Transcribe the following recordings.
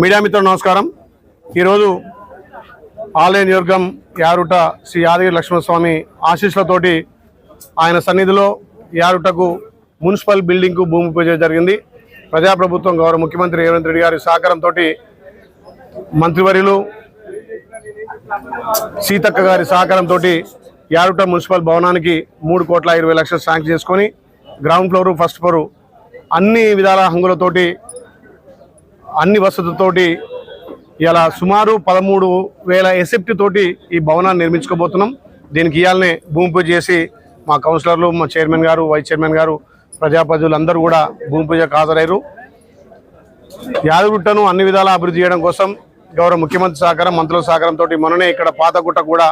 Media మిత్రులు నమస్కారం. ఈరోజు ఆలయ నియోగం యారుట శ్రీ యాదగిరి లక్ష్మణస్వామి ఆశీస్సులతోటి ఆయన సన్నిధిలో యారుటకు మున్సిపల్ బిల్డింగ్కు భూమి పూజ జరిగింది. ప్రజాప్రభుత్వం గౌరవ ముఖ్యమంత్రి రేవంత్ రెడ్డి గారి సహకారంతో మంత్రివర్యులు సీతక్క గారి సహకారంతో యారుట మున్సిపల్ భవనానికి మూడు కోట్ల ఇరవై లక్షలు శాంక్షన్ చేసుకొని గ్రౌండ్ ఫ్లోరు ఫస్ట్ ఫ్లోరు అన్ని విధాల హంగులతోటి అన్ని వసతులతోటి ఇలా సుమారు పదమూడు వేల ఎసెప్ట్ తోటి ఈ భవనాన్ని నిర్మించుకోబోతున్నాం. దీనికి ఇవాళనే భూమి పూజ చేసి మా కౌన్సిలర్లు మా చైర్మన్ గారు వైస్ చైర్మన్ గారు ప్రజాప్రతినిధులు అందరూ కూడా భూమి పూజకు హాజరయ్యారు. యాదగుట్టను అన్ని విధాలా అభివృద్ధి చేయడం కోసం గౌరవ ముఖ్యమంత్రి సహకారం మంత్రుల సహకారంతో మొన్ననే ఇక్కడ పాతగుట్ట కూడా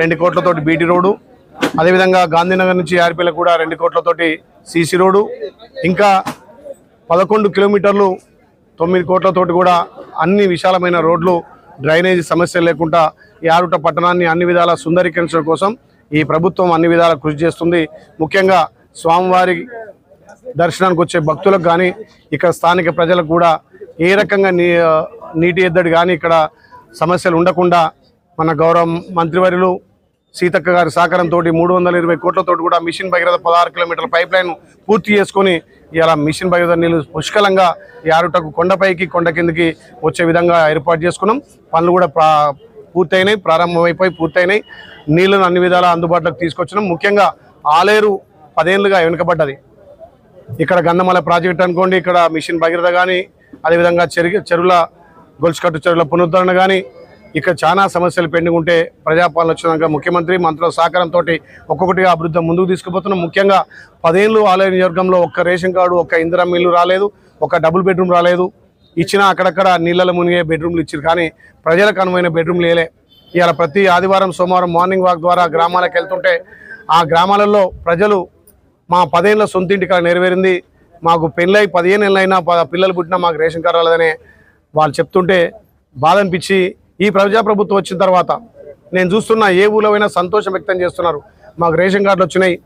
రెండు కోట్లతోటి బీటీ రోడ్డు అదేవిధంగా గాంధీనగర్ నుంచి ఆర్పీలకు కూడా రెండు కోట్లతోటి సీసీ రోడ్డు ఇంకా పదకొండు కిలోమీటర్లు తొమ్మిది కోట్లతోటి కూడా అన్ని విశాలమైన రోడ్లు డ్రైనేజీ సమస్యలు లేకుండా ఈ ఆరుట పట్టణాన్ని అన్ని విధాల సుందరీకరించడం కోసం ఈ ప్రభుత్వం అన్ని విధాల కృషి చేస్తుంది. ముఖ్యంగా స్వామివారి దర్శనానికి వచ్చే భక్తులకు కానీ ఇక్కడ స్థానిక ప్రజలకు కూడా ఏ రకంగా నీ నీటి ఎద్దడి కానీ ఇక్కడ సమస్యలు ఉండకుండా మన గౌరవ మంత్రివర్యులు సీతక్క గారి సహకారంతో మూడు వందల ఇరవై కోట్లతో కూడా మిషన్ భగీరథ పదహారు కిలోమీటర్ల పైప్ లైన్ పూర్తి చేసుకొని ఇలా మిషన్ భగీరథ నీళ్ళు పుష్కలంగా ఈ కొండపైకి కొండ కిందకి వచ్చే విధంగా ఏర్పాటు చేసుకున్నాం. పనులు కూడా ప్రా పూర్తయినాయి ప్రారంభమైపోయి పూర్తయినాయి. నీళ్ళను అన్ని విధాలా అందుబాటులోకి తీసుకొచ్చినాం. ముఖ్యంగా ఆలేరు పదేళ్ళుగా వెనుకబడ్డది. ఇక్కడ గంధమల ప్రాజెక్ట్ అనుకోండి ఇక్కడ మిషన్ భగీరథ కానీ అదేవిధంగా చెరు చెరువుల గొలుసుకట్టు చెరువుల పునరుద్ధరణ కానీ ఇక్కడ చాలా సమస్యలు పెండింగ్ ఉంటే ప్రజాపాలన వచ్చినాక ముఖ్యమంత్రి మంత్రుల సహకారంతో ఒక్కొక్కటిగా అభివృద్ధి ముందుకు తీసుకుపోతున్నాం. ముఖ్యంగా పదేళ్ళు ఆలయ నియోజకంలో ఒక్క రేషన్ కార్డు ఒక్క ఇందిరా మిల్లు రాలేదు ఒక డబుల్ బెడ్రూమ్ రాలేదు. ఇచ్చినా అక్కడక్కడ నీళ్ళలో మునిగే బెడ్రూమ్లు ఇచ్చారు కానీ ప్రజలకు అనువైన బెడ్రూమ్లు లేలే. ఇవాళ ప్రతి ఆదివారం సోమవారం మార్నింగ్ వాక్ ద్వారా గ్రామాలకు వెళ్తుంటే ఆ గ్రామాలలో ప్రజలు మా పదేళ్ళ సొంతింటి కాడ నెరవేరింది. మాకు పెళ్ళై పదిహేను ఏళ్ళైనా పిల్లలు పుట్టినా మాకు రేషన్ కార్డు రాలేదని వాళ్ళు చెప్తుంటే బాధ అనిపించి ఈ ప్రజాప్రభుత్వం వచ్చిన తర్వాత నేను చూస్తున్న ఏ ఊళ్ళో అయినా సంతోషం వ్యక్తం చేస్తున్నారు. మాకు రేషన్ కార్డులు వచ్చినాయి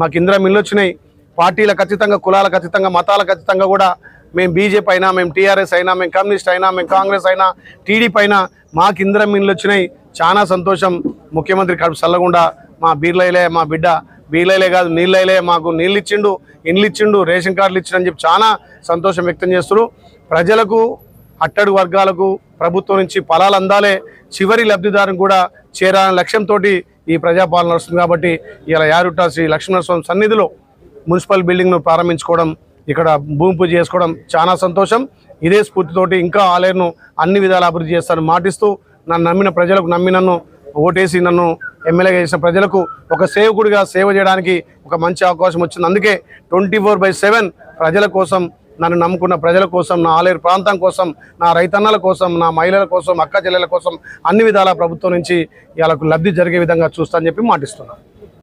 మాకు ఇందిరా మిల్లు వచ్చినాయి. పార్టీలకు ఖచ్చితంగా కులాలకు ఖచ్చితంగా మతాలకు ఖచ్చితంగా కూడా మేము బీజేపీ అయినా మేము టీఆర్ఎస్ అయినా మేము కమ్యూనిస్ట్ అయినా మేము కాంగ్రెస్ అయినా టీడీపీ అయినా మాకు ఇందిరా మిల్లు వచ్చినాయి. చాలా సంతోషం. ముఖ్యమంత్రి కడుపు చల్లకుండా మా బీర్లైలే మా బిడ్డ బీర్లైలే కాదు నీళ్ళైలే మాకు నీళ్ళు ఇచ్చిండు ఇండ్లు ఇచ్చిండు రేషన్ కార్డులు ఇచ్చిండు చెప్పి చాలా సంతోషం వ్యక్తం చేస్తున్నారు. ప్రజలకు అట్టడు వర్గాలకు ప్రభుత్వం నుంచి ఫలాలు అందాలే చివరి లబ్ధిదారుని కూడా చేరాలనే లక్ష్యంతో ఈ ప్రజాపాలన వస్తుంది కాబట్టి ఇలా యారుట శ్రీ లక్ష్మణస్వామి సన్నిధిలో మున్సిపల్ బిల్డింగ్ను ప్రారంభించుకోవడం ఇక్కడ భూమి పూజ చేసుకోవడం చాలా సంతోషం. ఇదే స్ఫూర్తితోటి ఇంకా ఆలయంను అన్ని విధాలు అభివృద్ధి చేస్తానని మాటిస్తూ నన్ను నమ్మిన ప్రజలకు నమ్మి నన్ను ఓటేసి నన్ను ఎమ్మెల్యేగా చేసిన ప్రజలకు ఒక సేవకుడిగా సేవ చేయడానికి ఒక మంచి అవకాశం వచ్చింది. అందుకే ట్వంటీ ఫోర్ బై సెవెన్ ప్రజల కోసం నన్ను నమ్ముకున్న ప్రజల కోసం నా ఆలయ ప్రాంతం కోసం నా రైతన్నల కోసం నా మహిళల కోసం అక్క చెల్లెల కోసం అన్ని విధాల ప్రభుత్వం నుంచి వాళ్ళకు లబ్ధి జరిగే విధంగా చూస్తా అని చెప్పి మాటిస్తున్నాను